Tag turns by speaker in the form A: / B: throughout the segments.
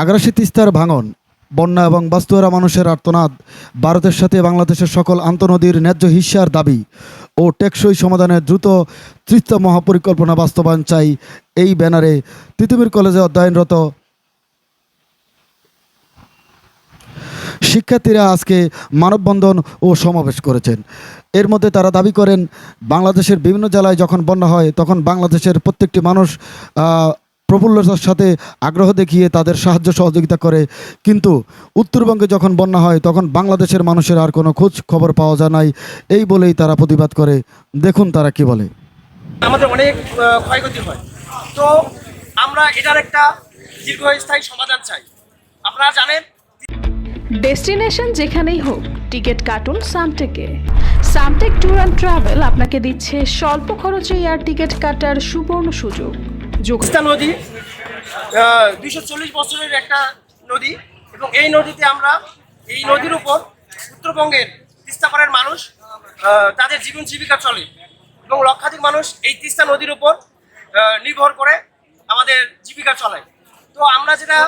A: আগ্রাসী তিস্তার ভাঙন, বন্যা এবং বাস্তুহারা মানুষের আর্তনাদ, ভারতের সাথে বাংলাদেশের সকল আন্তনদীর ন্যায্য হিস্যার দাবি ও টেকসই সমাধানের দ্রুত তিস্তা মহাপরিকল্পনা বাস্তবায়ন চাই এই ব্যানারে তিতুমির কলেজে অধ্যয়নরত শিক্ষার্থীরা আজকে মানববন্ধন ও সমাবেশ করেছেন। এর মধ্যে তারা দাবি করেন, বাংলাদেশের বিভিন্ন জেলায় যখন বন্যা হয়, তখন বাংলাদেশের প্রত্যেকটি মানুষ প্রফুল্লতার সাথে আগ্রহ দেখিয়ে তাদের সাহায্য সহযোগিতা করে। কিন্তু উত্তরবঙ্গে যখন বন্যা হয় তখন বাংলাদেশের মানুষের আর কোনো খোঁজ খবর পাওয়া যায় নাই। এই বলেই তারা প্রতিবাদ করে। দেখুন তারা কি বলে।
B: আমাদের অনেক ক্ষয়ক্ষতি হয়। তো আমরা এটার একটা দীর্ঘস্থায়ী সমাধান চাই। আপনারা জানেন
C: ডেস্টিনেশন যেখানেই হোক টিকিট কাটুন সামটেকে। সামটেক ট্যুর অ্যান্ড ট্রাভেল আপনাকে দিচ্ছে স্বল্প খরচে এয়ার টিকিট কাটার সুবর্ণ সুযোগ। যোগ।
B: তিস্তা নদী দুইশো চল্লিশ বছরের একটা নদী এবং এই নদীতে আমরা এই নদীর উপর উত্তরবঙ্গের তিস্তাপাড়ের মানুষ তাদের জীবন জীবিকা চলে এবং লক্ষাধিক মানুষ এই তিস্তা নদীর উপর নির্ভর করে আমাদের জীবিকা চলায় তো আমরা যেটা,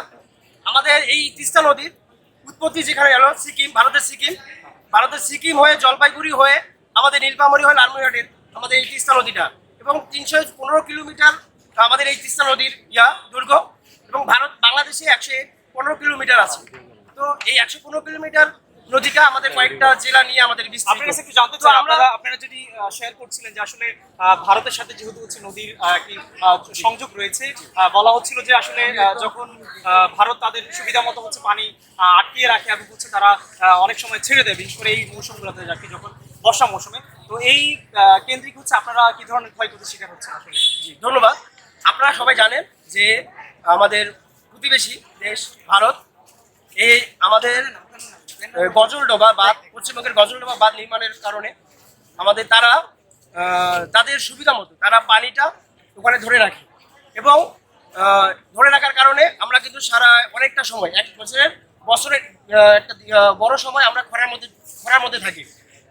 B: আমাদের এই তিস্তা নদীর উৎপত্তি যেখানে এলো, সিকিম, ভারতের সিকিম ভারতের সিকিম হয়ে জলপাইগুড়ি হয়ে আমাদের নীলফামারী হয়ে লালমনিরহাটের আমাদের এই তিস্তা নদীটা এবং তিনশো পনেরো কিলোমিটার আমাদের এই তিস্তা নদীর ইয়া দুর্গ এবং ভারত বাংলাদেশে একশো পনেরো কিলোমিটার আছে। তো এই একশো পনেরো কিলোমিটার নদীটা আমাদের কয়েকটা জেলা নিয়ে আমাদের
D: আপনার কাছে একটু জানতে চাই আপনারা আপনারা যদি শেয়ার করছিলেন যে আসলে ভারতের সাথে যেহেতু হচ্ছে নদীর একটি সংযোগ রয়েছে বলা হচ্ছিল যে আসলে যখন আহ, ভারত তাদের সুবিধা মতো হচ্ছে পানি আটকিয়ে রাখে এবং হচ্ছে তারা আহ, অনেক সময় ছেড়ে দেয় বিশেষ করে এই মৌসুমগুলোতে যাকে যখন বর্ষা মৌসুমে। তো এই কেন্দ্রিক হচ্ছে আপনারা কি ধরনের ক্ষয়ক্ষতির শিকার হচ্ছে আসলে?
B: জি ধন্যবাদ। আপনারা সবাই জানেন যে আমাদের প্রতিবেশী দেশ ভারত, এই আমাদের গজলডোবা বাঁধ, পশ্চিমবঙ্গের গজলডোবা বাঁধ নির্মাণের কারণে আমাদের তারা তাদের সুবিধা মতো তারা পানিটা ওখানে ধরে রাখে। এবং ধরে রাখার কারণে আমরা কিন্তু সারা অনেকটা সময়, এক বছরের বছরের একটা বড় সময় আমরা খরার মধ্যে খরার মধ্যে থাকি।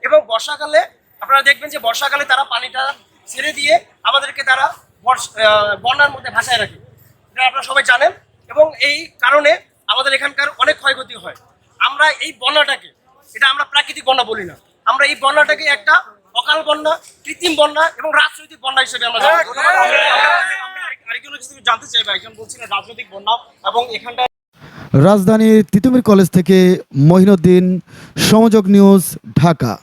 B: এবং বর্ষাকালে, আপনারা দেখবেন যে বর্ষাকালে তারা পানিটা ছেড়ে দিয়ে আমাদেরকে তারা বন্যার মধ্যে ভাসায় রাখে। এটা আপনারা সবাই জানেন এবং এই কারণে আমাদের এখানকার অনেক ক্ষয়ক্ষতি হয়। আমরা এই বন্যাটাকে এটা আমরা প্রাকৃতিক বন্যা বলি না। আমরা এই বন্যাটাকে একটা অকাল বন্যা কৃত্রিম বন্যা এবং রাজনৈতিক বন্যা হিসেবে আমরা জানি।
D: আরেকজনের কাছে একটু জানতে চাইব একজন বলছিলেন রাজনৈতিক বন্যা এবং এখানটা
A: রাজধানীর তিতুমির কলেজ থেকে মহিনুদ্দিন সমযোগ নিউজ ঢাকা।